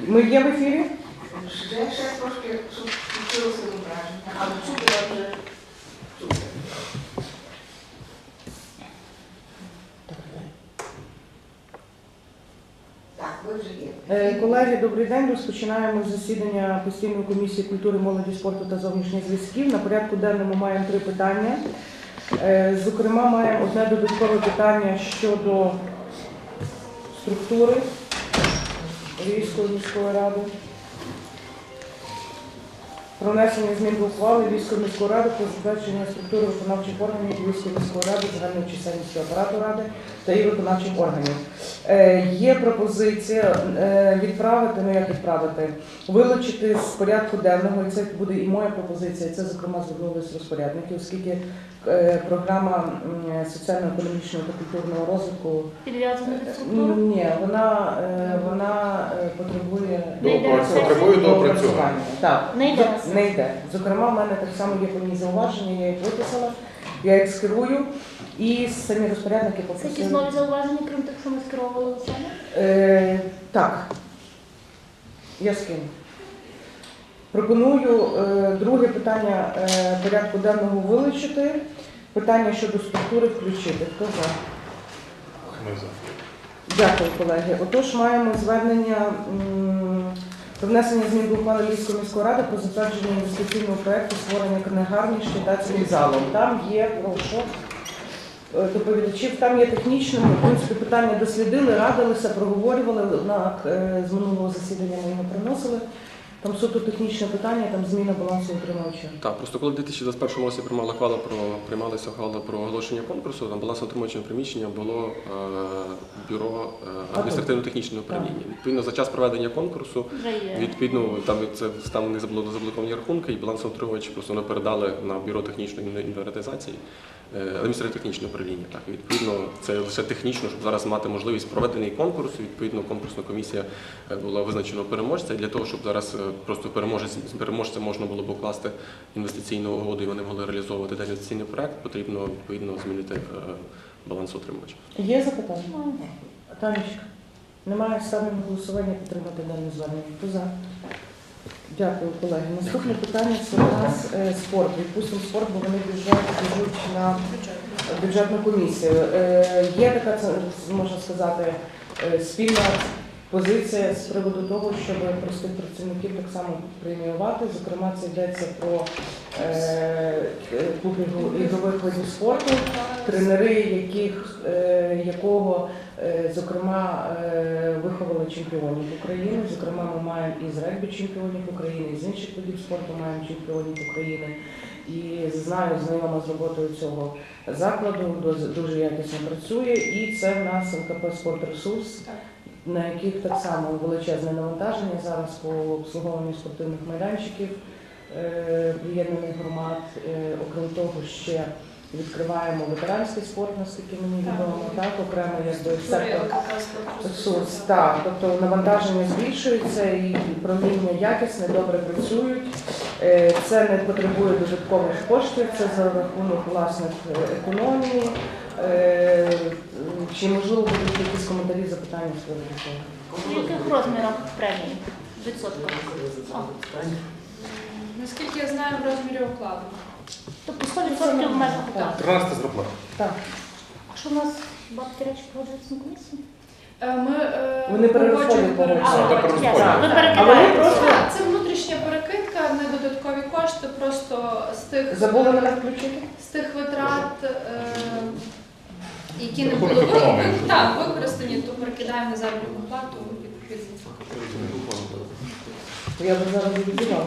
Ми є в ефірі? Я ще трошки щоб включилося зображення, але чути я вже чути. Так, ви вже є. Е, Колеги, добрий день. Розпочинаємо засідання постійної комісії культури, молоді, спорту та зовнішніх зв'язків. На порядку денному маємо три питання. Е, Зокрема, маємо одне додаткове питання щодо структури Львівської міської ради. Про внесення змін до ухвали Львівської міської ради про затвердження структури виконавчих органів Львівської міської ради, загальної чисельності апарату ради та її виконавчих органів. Е, Є пропозиція е, відправити, ну як відправити, вилучити з порядку денного, і це буде і моя пропозиція, це зокрема звернулися розпорядники, оскільки е, програма соціально-економічного та культурного розвитку ні, вона, вона потребує? Потребує доопрацювання. Так, Не йде не йде. Зокрема, в мене так само є певні зауваження, я їх виписала, я їх скерую, і самі розпорядники Це якісь попросили. нові зауваження, крім тих, що ми скеровували у себе? Е, так, я скину. Пропоную е, друге питання е, порядку денного вилучити. Питання щодо структури включити. Хто за? Ми за. Дякую, колеги. Отож, маємо звернення м, про внесення змін до ухвали Львівської міської ради про затвердження інвестиційного проекту створення книгарні з читацьким залом. Там є, прошу, доповідачів, там є технічними, в принципі, питання дослідили, радилися, проговорювали на е, з минулого засідання ми його приносили. Там суто технічне питання, там зміна балансу утримувача. Так, просто коли в 2021 році приймала ухвала про приймалася ухвала про оголошення конкурсу, там балансоутримуючим приміщення було е, бюро е, адміністративно-технічного управління. Відповідно, за час проведення конкурсу, відповідно, там це там у них заблоковані рахунки, і балансоутримувачі просто не передали на бюро технічної інве- інвентаризації. Е, Адміністративно-технічне управління. Так, відповідно, це лише технічно, щоб зараз мати можливість проведений конкурс. Відповідно, конкурсна комісія е, була визначена переможця. І для того, щоб зараз е, просто переможець переможця можна було б укласти інвестиційну угоду, і вони могли реалізовувати даний інвестиційний проект, потрібно відповідно змінити баланс утримувача. Є запитання? Ну, Танечка, немає на голосування підтримати дане звернення. Хто за? Дякую, колеги. Наступне питання це у нас е, спорт. Відпустимо спорт, бо вони біжать, біжуть на бюджетну комісію. Е, Є така, це, можна сказати, е, спільна позиція з приводу того, щоб простих працівників так само преміювати. Зокрема, це йдеться про е, клуб ігрових видів спорту, тренери, яких, е, якого Е, Зокрема, е, виховали чемпіонів України. Зокрема, ми маємо і з регбі чемпіонів України, і з інших видів спорту маємо чемпіонів України. І знаю, знайома з роботою цього закладу, дуже- якісно працює. І це в нас ЛКП «Спортресурс», на яких так само величезне навантаження зараз по обслуговуванню спортивних майданчиків, е, приєднаних громад. Е, Окрім того, ще відкриваємо ветеранський спорт, наскільки мені відомо, так, окремо якби сектор ресурс. Так, тобто навантаження збільшується і управління якісне, добре працюють. Е, Це не потребує додаткових коштів, це за рахунок власних е, економії. Е, Чи можливо будуть якісь коментарі, запитання? В яких розмірах премії? Відсотках? Наскільки я знаю, в розмірі окладу. Тобто 100% в межах Так. так. 13 зарплата. Так, А що у нас бабки речі погоджуються на комісії? Е, Ми е, Вони перерозходять погоджуємо. Так, ясно. Ви просто- Так, Це внутрішня перекидка, не додаткові кошти, просто з тих забули мене включити? з тих витрат, е, які не були ви- економії. ви- так, використані, то перекидаємо на заробітну плату відповідно. Я вже зараз відділа.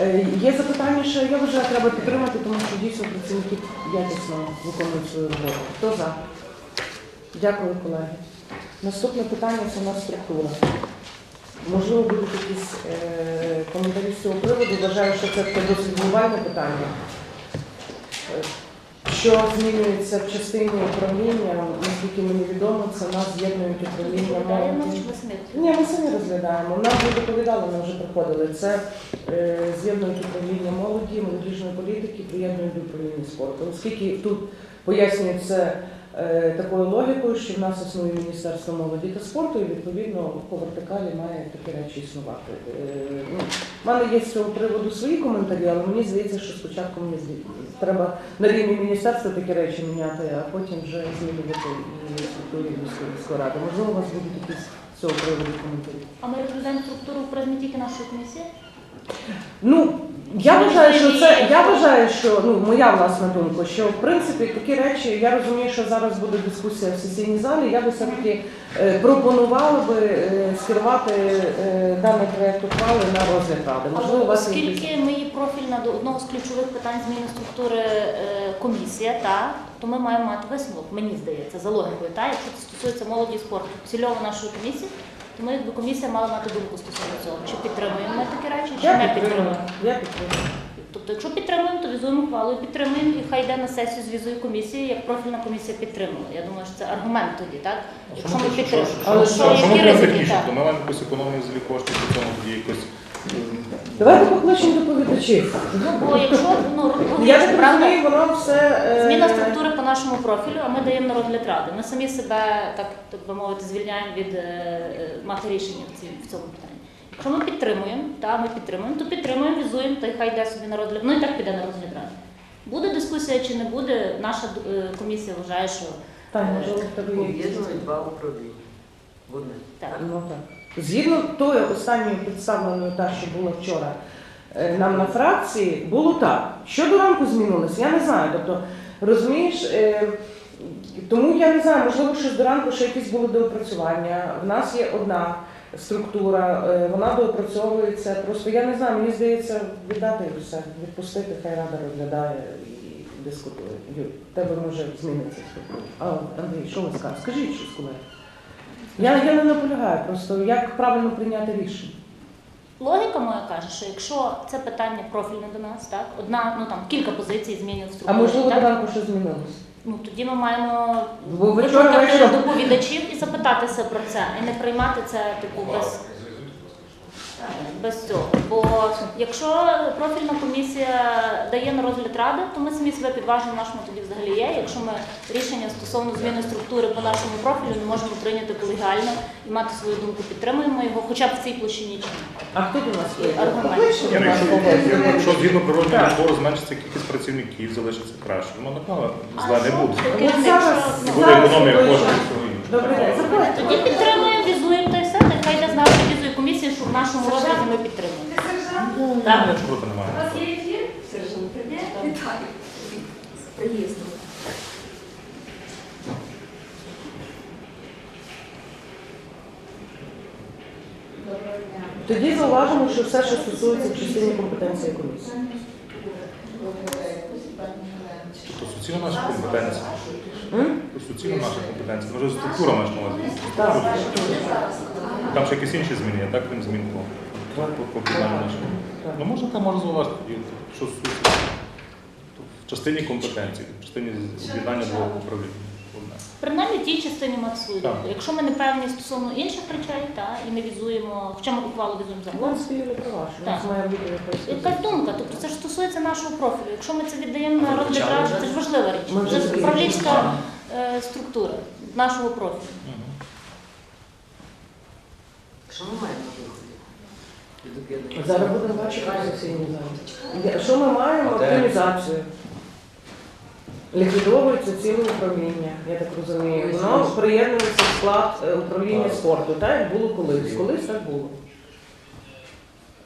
Е, Є запитання, що я вважаю, треба підтримати, тому що дійсно працівники якісно виконують свою роботу. Хто за? Дякую, колеги. Наступне питання це у нас структура. Можливо, будуть якісь е, коментарі з цього приводу. Вважаю, що це досить глобальне питання. Що змінюється в частині управління, наскільки мені відомо, це нас з'єднують управління молоді. Ні, ми самі розглядаємо. Нам вже доповідали, ми вже приходили. Це е, з'єднують управління молоді, молодіжної політики, приєднують до управління спорту. Оскільки тут е, такою логікою, що в нас існує Міністерство молоді та спорту, і відповідно по вертикалі має такі речі існувати. Е, ну, мене є з цього приводу свої коментарі, але мені здається, що спочатку мені треба на рівні міністерства такі речі міняти, а потім вже змінювати структурі міської ради. Можливо, у вас будуть якісь з цього приводу коментарі. А ми розглядаємо структуру в тільки нашої комісії? Ну я вважаю, що це я вважаю, що ну моя власна думка, що в принципі такі речі, я розумію, що зараз буде дискусія в сесійній залі. Я би все таки е, пропонувала би е, скерувати е, даний проект ухвали на розгляд ради. Можливо, у вас є якісь- Оскільки ми є профільна до одного з ключових питань зміни структури е, комісія, та то ми маємо мати висновок, мені здається, за логікою. Та якщо це стосується молоді і спорту, цільово нашої комісії, то ми якби комісія мала мати думку стосовно цього. Чи підтримуємо ми такі речі, чи я не підтримуємо. Я підтримую. Тобто, якщо підтримуємо, то візуємо ухвалу і підтримуємо, і хай йде на сесію з візою комісії, як профільна комісія підтримала. Я думаю, що це аргумент тоді, так? Якщо ми підтримуємо. Але що, що- Що маємо якусь економію злі коштів, по цьому якось. Давайте покличемо доповідачів. Ну, бо якщо ну, Я так правда, розумію, воно все е, Зміна структури по нашому профілю, а ми даємо на розгляд ради. Ми самі себе, так, так би мовити, звільняємо від е, е, мати рішення в, цій, в цьому питанні. Якщо ми підтримуємо, та ми підтримуємо, то підтримуємо, візуємо, та й хай йде собі на розгляд. Ну і так піде на розгляд ради. Буде дискусія чи не буде, наша е, комісія вважає, що Таня, можливо, в тебе є якісь два управління. одне. так. Ну так. Згідно тої останньої представленої, та, що була вчора е, нам на фракції, було так. Що до ранку змінилось, я не знаю. Тобто, розумієш, е, тому я не знаю, можливо, що до ранку ще якісь були доопрацювання. В нас є одна структура, е, вона доопрацьовується. Просто я не знаю, мені здається, віддати все, відпустити, хай рада розглядає і дискутує. Тебе може змінитися структура. А, Андрій, що ви скажете? Скажіть щось, колеги. Я, я не наполягаю, просто як правильно прийняти рішення. Логіка моя каже, що якщо це питання профільне до нас, так одна, ну там кілька позицій змінів в А структурі. можливо, так? ранку щось змінилось. Ну тоді ми маємо Бо вчора доповідачів і запитатися про це, і не приймати це типу без, без цього. Бо якщо профільна комісія дає на розгляд ради, то ми самі себе підважимо нашому тоді взагалі є. Якщо ми рішення стосовно зміни структури по нашому профілю не можемо прийняти колегіально і мати свою думку, підтримуємо його, хоча б в цій площині чи ні. А хто до нас? Аргумент. Ласка, якщо, якщо згідно природнього Так. набору зменшиться кількість працівників, залишиться краще. Ну, напевно, зла не буде. От зараз, Не буде зараз економія коштів. День, заходьте. Тоді підтримуємо, візуємо та й все. Нехай йде з нашої візою комісії, що в нашому розгляді ми підтримуємо. Так. Нічого проти немає. Сержант прийде. Вітаю. З приїздом. Доброго дня. Тоді зауважимо, що все, що стосується в частині компетенції комісії. Суцільно наша компетенція. Суцільно наша компетенція. Може, структура маєш на увазі. Там ще якісь інші зміни, я так крім змін по, по, нашому. Ну, може, там може зауважити, що в частині компетенції, в частині об'єднання двох управлінь. Принаймні в тій частині Так. Якщо ми не певні стосовно інших речей, та, і не візуємо, хоча ми ухвалу візуємо нас Так. якась. Думка, тобто це ж стосується нашого профілю. Якщо ми це віддаємо на розгляд ради, це ж важлива річ. Ми Це ж управлінська е, структура нашого профілю. Що ми маємо на виході? Від об'єднання? Зараз будемо бачити. Що ми маємо? Оптимізацію. Ліквідовується ціле управління, я так розумію. Воно приєднується в склад е, управління спорту, так як було колись. Колись так було.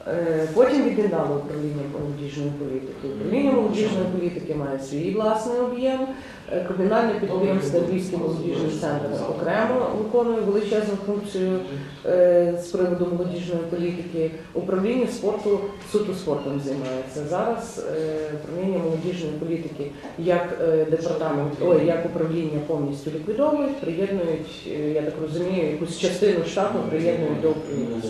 Е, Потім від'єднали управління молодіжної політики. Управління молодіжної політики має свій власний об'єм. Е, Комунальне підприємство Львівський молодіжний центр окремо виконує величезну функцію е, з приводу молодіжної політики. Управління спорту суто спортом займається. Зараз управління молодіжної політики як департамент, ой, як управління повністю ліквідовують, приєднують, я так розумію, якусь частину штату приєднують до управління.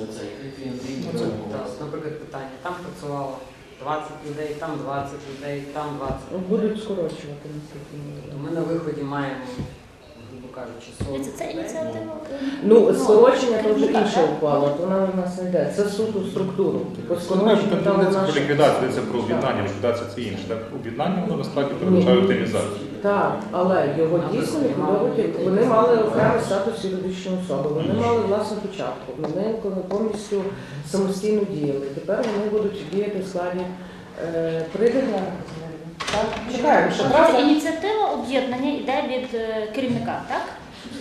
Наприклад, питання. Там працювало 20 людей, там 20 людей, там 20. Будуть скорочувати наскільки. Ми на виході маємо грубо кажучи, 40 Дивіться, Це людей. ініціатива. Ну, скорочення то вже ну, інша ухвала, то вона в нас не йде. Це суд у структуру. Там про ліквідацію, це про об'єднання, ліквідація це інше. Так? Об'єднання воно насправді передбачає оптимізацію. Так, але його дійсно ліквідовують. Вони мали окремий статус юридичної особи, вони мали власну початку, вони повністю самостійно діяли. Тепер вони будуть діяти в складі е. Так, чекаємо, що Тобто? Ініціатива об'єднання йде від е, керівника, так?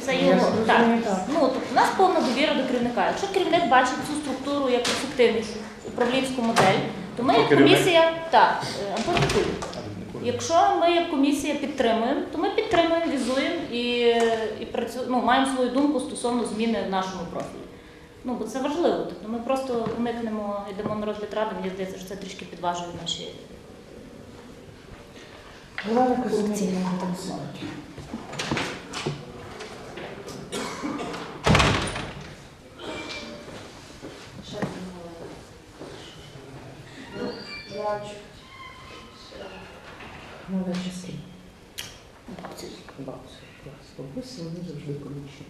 Це Я його так. так. Ну тобто у нас повна довіра до керівника. Якщо керівник бачить цю структуру як ефективнішу управлінську модель, то ми як комісія так, е, Антон Якщо ми як комісія підтримуємо, то ми підтримуємо, візуємо і, і працю... ну, маємо свою думку стосовно зміни в нашому профілі. Ну, бо це важливо. Тобто ми просто уникнемо, йдемо на розгляд ради, мені здається, що це трішки підважує наші функції. Казимирівна, так Бабуся, клас. Бабусі вони завжди колючі.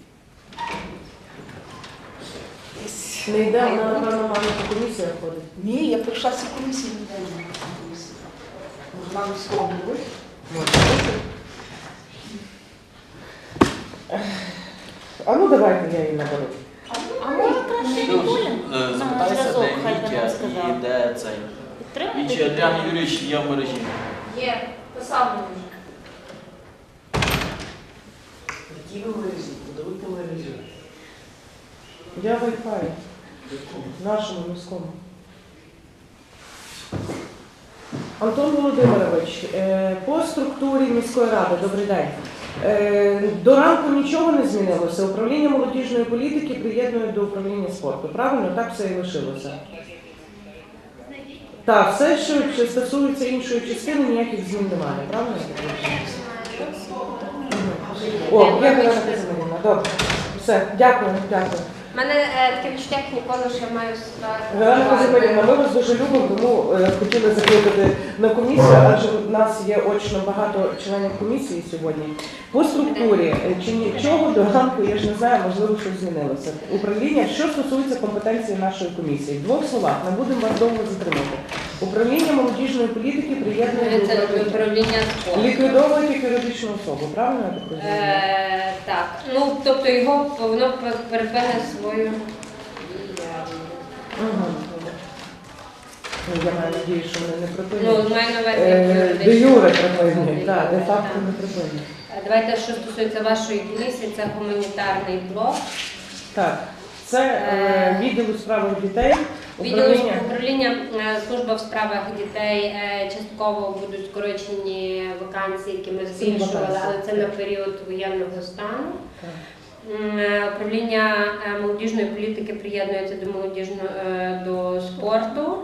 Не йде, вона, напевно, має по комісіях ходить. Ні, я прийшла з комісії, не дай мені комісії. Може, мамі слово не буде? А ну давайте я її наберу. А може краще Вікулін? Е, На Запитайся, де Вітя і де цей. І чи Адріан Юрійович є в мережі? Є, писав мені. Які ви мережі? Подаруйте мережі. Я в Wi-Fi. Нашому міському. Антон Володимирович, е, по структурі міської ради, добрий день. Е, До ранку нічого не змінилося. Управління молодіжної політики приєднує до управління спорту. Правильно, так все і лишилося. Так, все, що стосується іншої частини, ніяких змін немає. Правильно? О, я. Добре. Все, дякую, дякую. У мене е, таке відчуття, як ніколи, що я маю Галина справу. Казимирівна, ми вас дуже любимо, тому е, хотіли закликати на комісію, адже в нас є очно багато членів комісії сьогодні. По структурі, е, чи нічого до ранку, я ж не знаю, можливо, щось змінилося. Управління, що стосується компетенції нашої комісії, в двох словах, не будемо вас довго затримати. Управління молодіжної політики приєднує до Це управління. управління спорту. Ліквідовують як юридичну особу, правильно я так розумію? Е, так, ну тобто його воно перепине свою діяльність. Мгм. Ну, Я маю надію, що вони не Ну, Е, юридичну Де юре особу. припинять, так, де факто не. Е, Давайте, що стосується вашої комісії, це гуманітарний блок. Так, це е, Е, відділ у справах дітей, Відділ управління. управління е, служба в справах дітей е, частково будуть скорочені вакансії, які ми збільшували, але це на період воєнного стану. Так. Е, Управління е, молодіжної політики приєднується до молодіжного е, до спорту.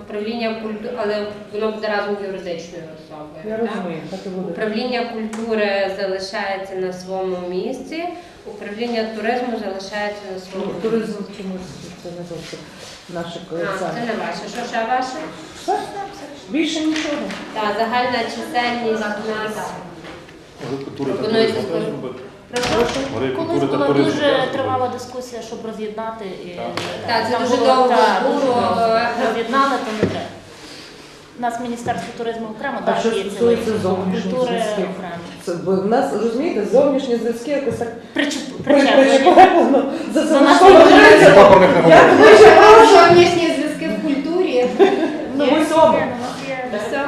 Управління культури, але воно буде разом з юридичною особою. Я так? розумію, так і буде. Управління культури залишається на своєму місці. Управління туризму залишається на Ну, своєму Туризм чомусь це не зовсім наше А, це не ваше. Що ще ваше? Все, більше нічого. Так, загальна чисельність у нас. Пропонується Прошу. Колись була дуже тривала дискусія, щоб роз'єднати. і, Так. е, це там дуже було, довго так, було. дуже довго. Роз'єднали, то не треба. У нас Міністерство туризму окремо, А так, що є стосується цілий зовнішніх культури зв'язків? окремо. Це, бо в нас, розумієте, зовнішні зв'язки якось так Причеп- при- причепарено. За це Я дуже прошу. Зовнішні зв'язки в культурі. Ну, ви Є, собі. є, у нас є. Все.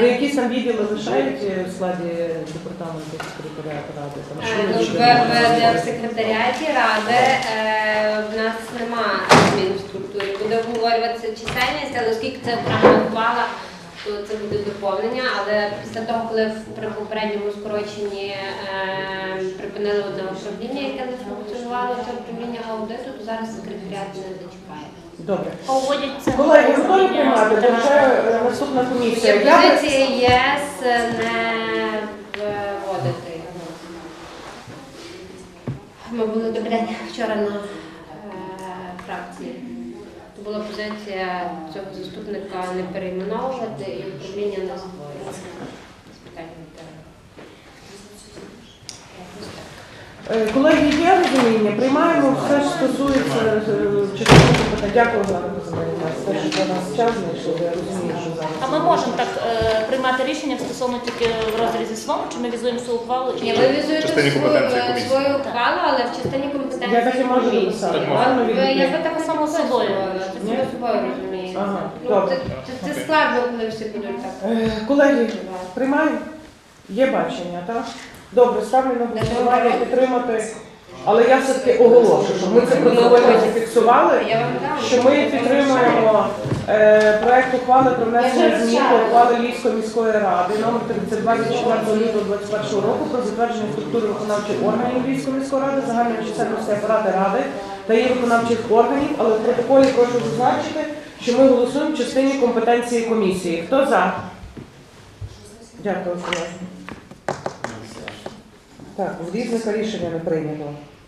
Так, які там відділи лишають е, в складі департаменту секретаріату ради? Там, що Е, ви Ну, в, в, в секретаріаті ради е, в нас нема змін в структурі. Буде обговорюватися чисельність, але оскільки це окрема ухвала, то це буде доповнення. Але після того, коли в- при попередньому скороченні е, припинили одне управління, яке не функціонувало, це управління аудиту, то зараз секретаріат не зачіпає. Добре. Колеги, управління приймати? Бо вже е, наступна комісія. Я позиція ЄС не вводити його. Ми були добрий день вчора на е, фракції. Була позиція цього заступника не перейменовувати і управління не створювати. З питань ветеранів. Е, Колеги, є розуміння, приймаємо все, що стосується е, частини питань. Дякую за те, що для нас час знайшли, я розумію, що зараз. А ми можемо так е, приймати рішення стосовно тільки в розрізі своєму, чи ми візуємо свою ухвалу? Ні, ви візуєте Частині свою, компетенції е, комісії. свою ухвалу, але в частині компетенції Я так і можу комісії. написати. Так можна. Гарно Ви- Я відповідь. би так Само собою. собою. Це Ні? само собою розумієте. Ага, Ну, добре. це, це, це Окей. складно, коли всі будуть так. Е, Колеги, приймаємо? Є бачення, так? Добре, ставлю на голосування підтримати. Але я все-таки оголошую, щоб ми це протокольно зафіксували. Що ми підтримуємо е, проект ухвали про внесення змін до ухвали Львівської міської ради номер 32 від 4 лютого 2021 року про затвердження структури виконавчих органів Львівської міської ради, загальної чисельності апарати ради та її виконавчих органів, але в протоколі прошу зазначити, що ми голосуємо в частині компетенції комісії. Хто за? Дякую, колеги. Так, з різника рішення не прийнято.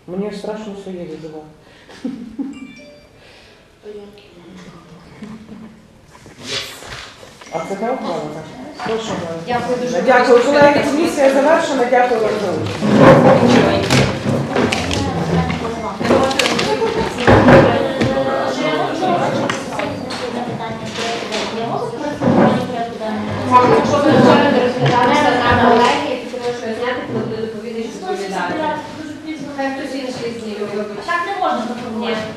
Мені страшно своє відбувати. А це та ухвала, так? Прошу. Галина. Дякую дуже. Дякую, колеги. Комісія завершена. Дякую вам за участь. Якщо ви не розглядалися Siak można to próbować. Nie.